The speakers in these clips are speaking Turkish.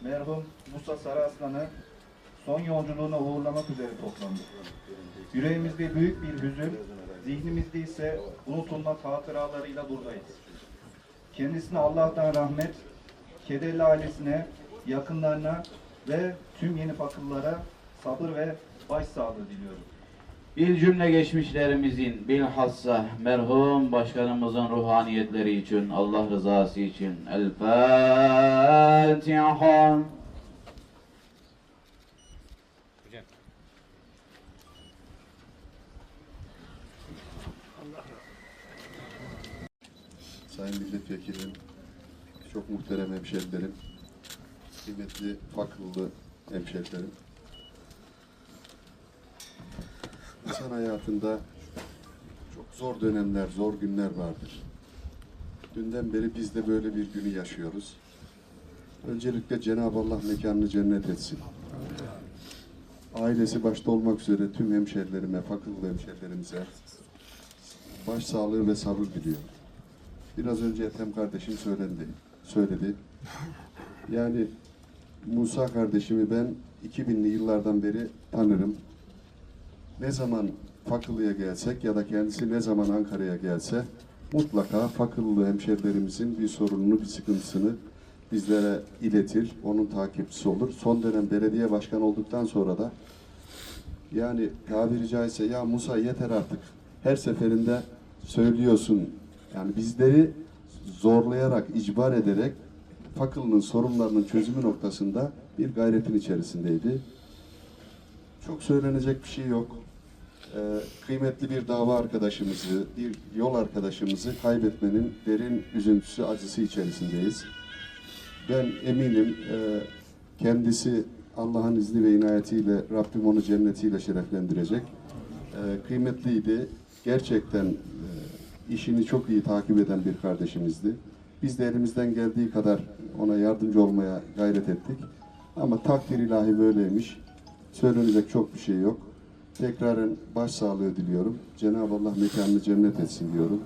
merhum Musa Sarıaslan'ı son yolculuğuna uğurlamak üzere toplandık. Yüreğimizde büyük bir hüzün, zihnimizde ise unutulmaz hatıralarıyla buradayız. Kendisine Allah'tan rahmet, kederli ailesine, yakınlarına ve tüm yeni fakıllara sabır ve başsağlığı diliyorum. Bir cümle geçmişlerimizin bilhassa merhum başkanımızın ruhaniyetleri için, Allah rızası için. El Fatiha. Sayın Milletvekilim, çok muhterem hemşerilerim, kıymetli fakıllı hemşerilerim. İnsan hayatında çok zor dönemler, zor günler vardır. Dünden beri biz de böyle bir günü yaşıyoruz. Öncelikle Cenab-ı Allah mekanını cennet etsin. Ailesi başta olmak üzere tüm hemşerilerime, fakıllı hemşerilerimize başsağlığı ve sabır diliyorum. Biraz önce Ethem kardeşim söylendi, söyledi. Yani Musa kardeşimi ben 2000'li yıllardan beri tanırım. Ne zaman Fakılı'ya gelsek ya da kendisi ne zaman Ankara'ya gelse mutlaka Fakıllı hemşerilerimizin bir sorununu, bir sıkıntısını bizlere iletir. Onun takipçisi olur. Son dönem belediye başkanı olduktan sonra da yani tabiri caizse ya Musa yeter artık. Her seferinde söylüyorsun. Yani bizleri zorlayarak, icbar ederek Fakıl'ın sorunlarının çözümü noktasında bir gayretin içerisindeydi. Çok söylenecek bir şey yok. Ee, kıymetli bir dava arkadaşımızı, bir yol arkadaşımızı kaybetmenin derin üzüntüsü, acısı içerisindeyiz. Ben eminim e, kendisi Allah'ın izni ve inayetiyle Rabbim onu cennetiyle şereflendirecek. E, kıymetliydi. Gerçekten e, işini çok iyi takip eden bir kardeşimizdi. Biz de elimizden geldiği kadar ona yardımcı olmaya gayret ettik. Ama takdir ilahi böyleymiş. Söylenecek çok bir şey yok. Tekraren başsağlığı diliyorum. Cenab-ı Allah mekanını cennet etsin diyorum.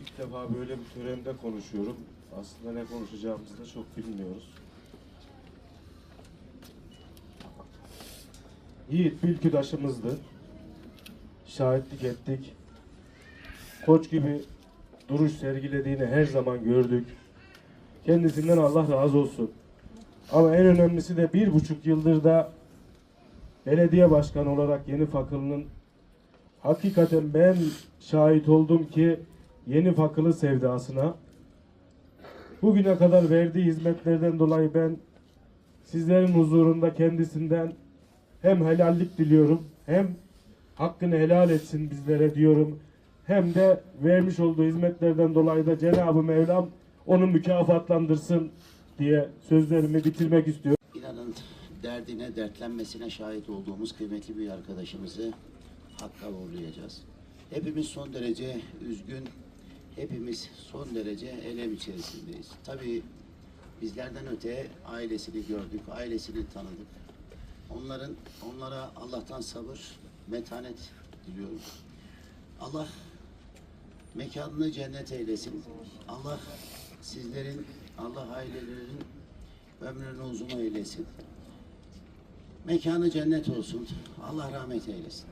İlk defa böyle bir törende konuşuyorum. Aslında ne konuşacağımızı da çok bilmiyoruz. Yiğit bir ülküdaşımızdı. Şahitlik ettik. Koç gibi duruş sergilediğini her zaman gördük. Kendisinden Allah razı olsun. Ama en önemlisi de bir buçuk yıldır da belediye başkanı olarak Yeni Fakılı'nın hakikaten ben şahit oldum ki Yeni Fakılı sevdasına bugüne kadar verdiği hizmetlerden dolayı ben sizlerin huzurunda kendisinden hem helallik diliyorum hem hakkını helal etsin bizlere diyorum. Hem de vermiş olduğu hizmetlerden dolayı da Cenab-ı Mevlam onu mükafatlandırsın diye sözlerimi bitirmek istiyorum. Derdine, dertlenmesine şahit olduğumuz kıymetli bir arkadaşımızı hakka uğurlayacağız. Hepimiz son derece üzgün, hepimiz son derece elem içerisindeyiz. Tabii bizlerden öte ailesini gördük, ailesini tanıdık. Onların onlara Allah'tan sabır, metanet diliyorum. Allah mekanını cennet eylesin. Allah sizlerin, Allah ailelerinin ömrünü uzun eylesin. Mekanı cennet olsun. Allah rahmet eylesin.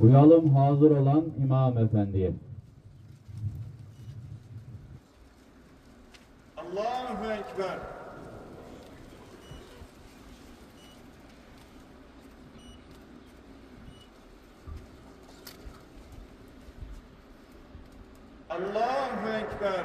Uyalım hazır olan İmam Efendi'ye. الرحمن الله أكبر.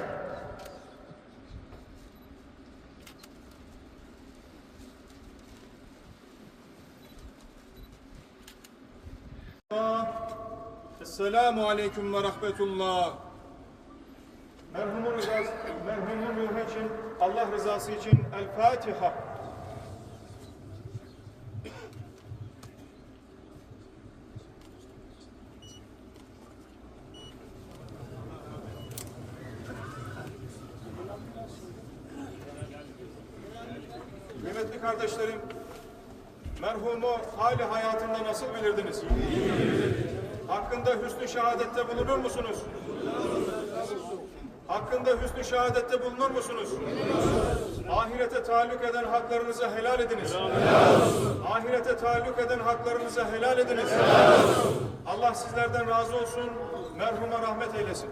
السلام عليكم ورحمة الله. Allah rızası için El Fatiha. Kıymetli kardeşlerim, merhumu hali hayatında nasıl bilirdiniz? Hakkında hüsnü şehadette bulunur musunuz? Hakkında hüsnü şehadette bulunur musunuz? Ahirete taalluk eden haklarınızı helal ediniz. Ahirete taalluk eden haklarınızı helal ediniz. Allah sizlerden razı olsun. Merhuma rahmet eylesin.